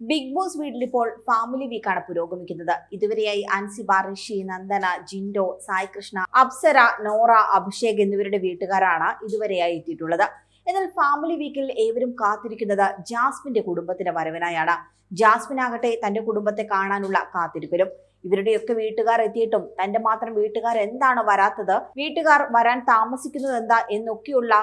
Big boss വീട്ടിൽ ഇപ്പോൾ family വീക്കാണ് പുരോഗമിക്കുന്നത്. ഇതുവരെയായി അൻസിബ ഋഷി നന്ദന ജിൻഡോ സായ് കൃഷ്ണ അപ്സര നോറ അഭിഷേക് എന്നിവരുടെ വീട്ടുകാരാണ് ഇതുവരെയായി എത്തിയിട്ടുള്ളത്. എന്നാൽ ഫാമിലി വീക്കിൽ ഏവരും കാത്തിരിക്കുന്നത് ജാസ്മിന്റെ കുടുംബത്തിന്റെ വരവിനായാണ്. ജാസ്മിൻ ആകട്ടെ തന്റെ കുടുംബത്തെ കാണാനുള്ള കാത്തിരിക്കലും ഇവരുടെയൊക്കെ വീട്ടുകാർ എത്തിയിട്ടും തന്റെ മാത്രം വീട്ടുകാർ എന്താണ് വരാത്തത്? വീട്ടുകാർ വരാൻ താമസിക്കുന്നത് എന്താ എന്നൊക്കെയുള്ള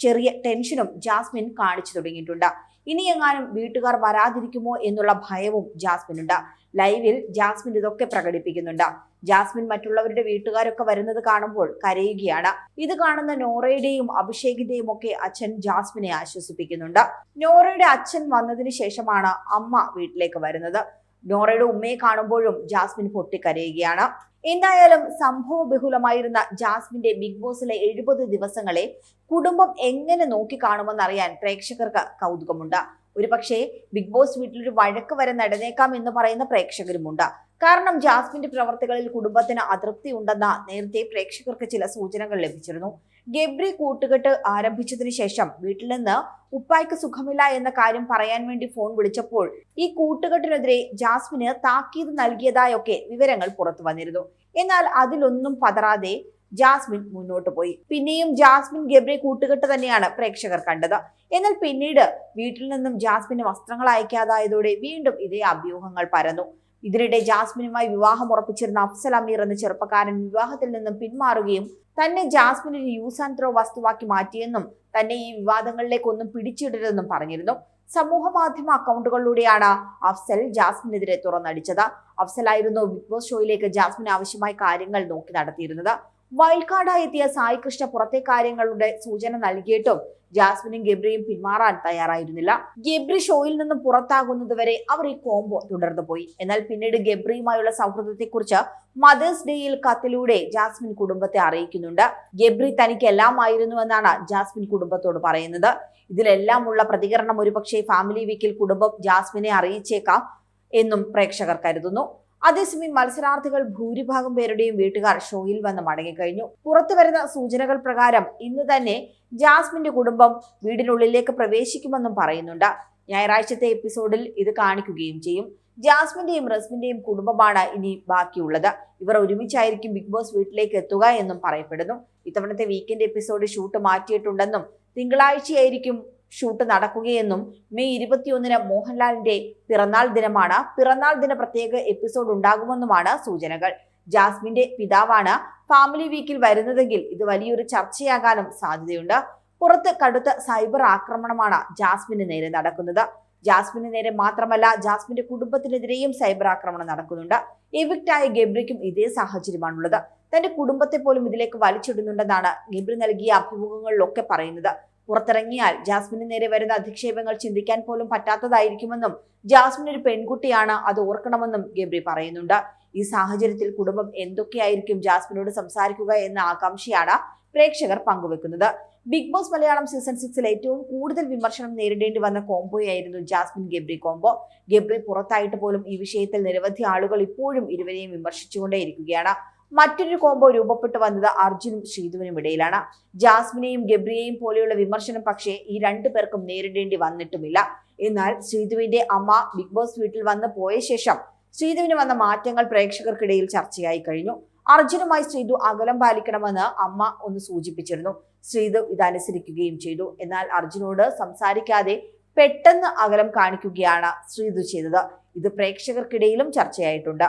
ചെറിയ ടെൻഷനും ജാസ്മിൻ കാണിച്ചു തുടങ്ങിയിട്ടുണ്ട്. ഇനി എങ്ങാനും വീട്ടുകാർ വരാതിരിക്കുമോ എന്നുള്ള ഭയവും ജാസ്മിനുണ്ട്. ലൈവിൽ ജാസ്മിൻ ഇതൊക്കെ പ്രകടിപ്പിക്കുന്നുണ്ട്. ജാസ്മിൻ മറ്റുള്ളവരുടെ വീട്ടുകാരൊക്കെ വരുന്നത് കാണുമ്പോൾ കരയുകയാണ്. ഇത് കാണുന്ന നോറയുടെയും അഭിഷേകിന്റെയും ഒക്കെ അച്ഛൻ ജാസ്മിനെ ആശ്വസിപ്പിക്കുന്നുണ്ട്. നോറയുടെ അച്ഛൻ വന്നതിന് ശേഷമാണ് അമ്മ വീട്ടിലേക്ക് വരുന്നത്. നോറയുടെ ഉമ്മയെ കാണുമ്പോഴും ജാസ്മിൻ പൊട്ടിക്കരയുകയാണ്. എന്തായാലും സംഭവ ബഹുലമായിരുന്ന ജാസ്മിന്റെ ബിഗ് ബോസിലെ എഴുപത് ദിവസങ്ങളെ കുടുംബം എങ്ങനെ നോക്കിക്കാണുമെന്നറിയാൻ പ്രേക്ഷകർക്ക് കൗതുകമുണ്ട്. ഒരുപക്ഷെ ബിഗ് ബോസ് വീട്ടിലൊരു വഴക്ക് വരെ നടന്നേക്കാം എന്ന് പറയുന്ന പ്രേക്ഷകരുമുണ്ട്. കാരണം ജാസ്മിന്റെ പ്രവർത്തികളിൽ കുടുംബത്തിന് അതൃപ്തി ഉണ്ടെന്ന നേരത്തെ പ്രേക്ഷകർക്ക് ചില സൂചനകൾ ലഭിച്ചിരുന്നു. ഗബ്രി കൂട്ടുകെട്ട് ആരംഭിച്ചതിന് ശേഷം വീട്ടിൽ നിന്ന് ഉപ്പായ്ക്ക് സുഖമില്ല എന്ന കാര്യം പറയാൻ വേണ്ടി ഫോൺ വിളിച്ചപ്പോൾ ഈ കൂട്ടുകെട്ടിനെതിരെ ജാസ്മിന് താക്കീത് നൽകിയതായൊക്കെ വിവരങ്ങൾ പുറത്തു വന്നിരുന്നു. എന്നാൽ അതിലൊന്നും പതറാതെ ജാസ്മിൻ മുന്നോട്ട് പോയി. പിന്നെയും ജാസ്മിൻ ഗബ്രി കൂട്ടുകെട്ട് തന്നെയാണ് പ്രേക്ഷകർ കണ്ടത്. എന്നാൽ പിന്നീട് വീട്ടിൽ നിന്നും ജാസ്മിന് വസ്ത്രങ്ങൾ അയക്കാതായതോടെ വീണ്ടും ഇതേ അഭ്യൂഹങ്ങൾ പരന്നു. ഇതിനിടെ ജാസ്മിനുമായി വിവാഹം ഉറപ്പിച്ചിരുന്ന അഫ്സൽ അമീർ എന്ന ചെറുപ്പക്കാരൻ വിവാഹത്തിൽ നിന്നും പിന്മാറുകയും തന്നെ ജാസ്മിൻ ഒരു യൂസ് ആൻഡ് ത്രോ വസ്തുവാക്കി മാറ്റിയെന്നും തന്നെ ഈ വിവാദങ്ങളിലേക്കൊന്നും പിടിച്ചിടരുതെന്നും പറഞ്ഞിരുന്നു. സമൂഹ മാധ്യമ അക്കൗണ്ടുകളിലൂടെയാണ് അഫ്സൽ ജാസ്മിനെതിരെ തുറന്നടിച്ചത്. അഫ്സലായിരുന്നു ബിഗ് ബോസ് ഷോയിലേക്ക് ജാസ്മിൻ ആവശ്യമായ കാര്യങ്ങൾ നോക്കി നടത്തിയിരുന്നത്. വൈൽഡ് കാർഡായി എത്തിയ സായി കൃഷ്ണ പുറത്തെ കാര്യങ്ങളുടെ സൂചന നൽകിയിട്ടും ജാസ്മിനും ഗബ്രിയും പിന്മാറാൻ തയ്യാറായിരുന്നില്ല. ഗബ്രി ഷോയിൽ നിന്നും പുറത്താകുന്നതുവരെ അവർ ഈ കോംബോ തുടർന്നു പോയി. എന്നാൽ പിന്നീട് ഗബ്രിയുമായുള്ള സൗഹൃദത്തെക്കുറിച്ച് മദേഴ്സ് ഡേയിൽ കത്തിലൂടെ ജാസ്മിൻ കുടുംബത്തെ അറിയിക്കുന്നുണ്ട്. ഗബ്രി തനിക്ക് എല്ലാമായിരുന്നുവെന്നാണ് ജാസ്മിൻ കുടുംബത്തോട് പറയുന്നത്. ഇതിലെല്ലാമുള്ള പ്രതികരണം ഒരുപക്ഷെ ഫാമിലി വീക്കിൽ കുടുംബം ജാസ്മിനെ അറിയിച്ചേക്കാം എന്നും പ്രേക്ഷകർ കരുതുന്നു. അതേസമയം മത്സരാർത്ഥികൾ ഭൂരിഭാഗം പേരുടെയും വീട്ടുകാർ ഷോയിൽ വന്ന് മടങ്ങിക്കഴിഞ്ഞു. പുറത്തു വരുന്ന സൂചനകൾ പ്രകാരം ഇന്ന് തന്നെ ജാസ്മിന്റെ കുടുംബം വീടിനുള്ളിലേക്ക് പ്രവേശിക്കുമെന്നും പറയുന്നുണ്ട്. ഞായറാഴ്ചത്തെ എപ്പിസോഡിൽ ഇത് കാണിക്കുകയും ചെയ്യും. ജാസ്മിന്റെയും റസ്മിന്റെയും കുടുംബമാണ് ഇനി ബാക്കിയുള്ളത്. ഇവർ ഒരുമിച്ചായിരിക്കും ബിഗ് ബോസ് വീട്ടിലേക്ക് എത്തുക എന്നും പറയപ്പെടുന്നു. ഇത്തവണത്തെ വീക്കെൻഡ് എപ്പിസോഡ് ഷൂട്ട് മാറ്റിയിട്ടുണ്ടെന്നും തിങ്കളാഴ്ചയായിരിക്കും ഷൂട്ട് നടക്കുകയെന്നും മെയ് ഇരുപത്തിയൊന്നിന് മോഹൻലാലിന്റെ പിറന്നാൾ ദിനമാണ്. പിറന്നാൾ ദിന പ്രത്യേക എപ്പിസോഡ് ഉണ്ടാകുമെന്നുമാണ് സൂചനകൾ. ജാസ്മിന്റെ പിതാവാണ് ഫാമിലി വീക്കിൽ വരുന്നതെങ്കിൽ ഇത് വലിയൊരു ചർച്ചയാകാനും സാധ്യതയുണ്ട്. പുറത്ത് കടുത്ത സൈബർ ആക്രമണമാണ് ജാസ്മിന് നേരെ നടക്കുന്നത്. ജാസ്മിന് നേരെ മാത്രമല്ല ജാസ്മിന്റെ കുടുംബത്തിനെതിരെയും സൈബർ ആക്രമണം നടക്കുന്നുണ്ട്. എവിക്റ്റായ ഗബ്രിക്കും ഇതേ സാഹചര്യമാണുള്ളത്. തന്റെ കുടുംബത്തെ പോലും ഇതിലേക്ക് വലിച്ചിടുന്നുണ്ടെന്നാണ് ഗബ്രി നൽകിയ അഭിമുഖങ്ങളിലൊക്കെ പറയുന്നത്. പുറത്തിറങ്ങിയാൽ ജാസ്മിന് നേരെ വരുന്ന അധിക്ഷേപങ്ങൾ ചിന്തിക്കാൻ പോലും പറ്റാത്തതായിരിക്കുമെന്നും ജാസ്മിൻ ഒരു പെൺകുട്ടിയാണ് അത് ഓർക്കണമെന്നും ഗബ്രി പറയുന്നുണ്ട്. ഈ സാഹചര്യത്തിൽ കുടുംബം എന്തൊക്കെയായിരിക്കും ജാസ്മിനോട് സംസാരിക്കുക എന്ന ആകാംക്ഷയാണ് പ്രേക്ഷകർ പങ്കുവെക്കുന്നത്. ബിഗ് ബോസ് മലയാളം സീസൺ സിക്സിൽ ഏറ്റവും കൂടുതൽ വിമർശനം നേരിടേണ്ടി വന്ന കോംബോയായിരുന്നു ജാസ്മിൻ ഗബ്രി കോംബോ. ഗബ്രി പുറത്തായിട്ട് പോലും ഈ വിഷയത്തിൽ നിരവധി ആളുകൾ ഇപ്പോഴും ഇരുവരെയും വിമർശിച്ചുകൊണ്ടേയിരിക്കുകയാണ്. മറ്റൊരു കോംബോ രൂപപ്പെട്ടു വന്നത് അർജുനും ശ്രീധുവിനും ഇടയിലാണ്. ജാസ്മിനെയും ഗബ്രിയെയും പോലെയുള്ള വിമർശനം പക്ഷേ ഈ രണ്ടു പേർക്കും നേരിടേണ്ടി വന്നിട്ടുമില്ല. എന്നാൽ ശ്രീധുവിന്റെ അമ്മ ബിഗ് ബോസ് വീട്ടിൽ വന്ന് പോയ ശേഷം ശ്രീധുവിന് വന്ന മാറ്റങ്ങൾ പ്രേക്ഷകർക്കിടയിൽ ചർച്ചയായി കഴിഞ്ഞു. അർജുനുമായി ശ്രീധു അകലം പാലിക്കണമെന്ന് അമ്മ ഒന്ന് സൂചിപ്പിച്ചിരുന്നു. ശ്രീധു ഇതനുസരിക്കുകയും ചെയ്തു. എന്നാൽ അർജുനോട് സംസാരിക്കാതെ പെട്ടെന്ന് അകലം കാണിക്കുകയാണ് ശ്രീധു ചെയ്തത്. ഇത് പ്രേക്ഷകർക്കിടയിലും ചർച്ചയായിട്ടുണ്ട്.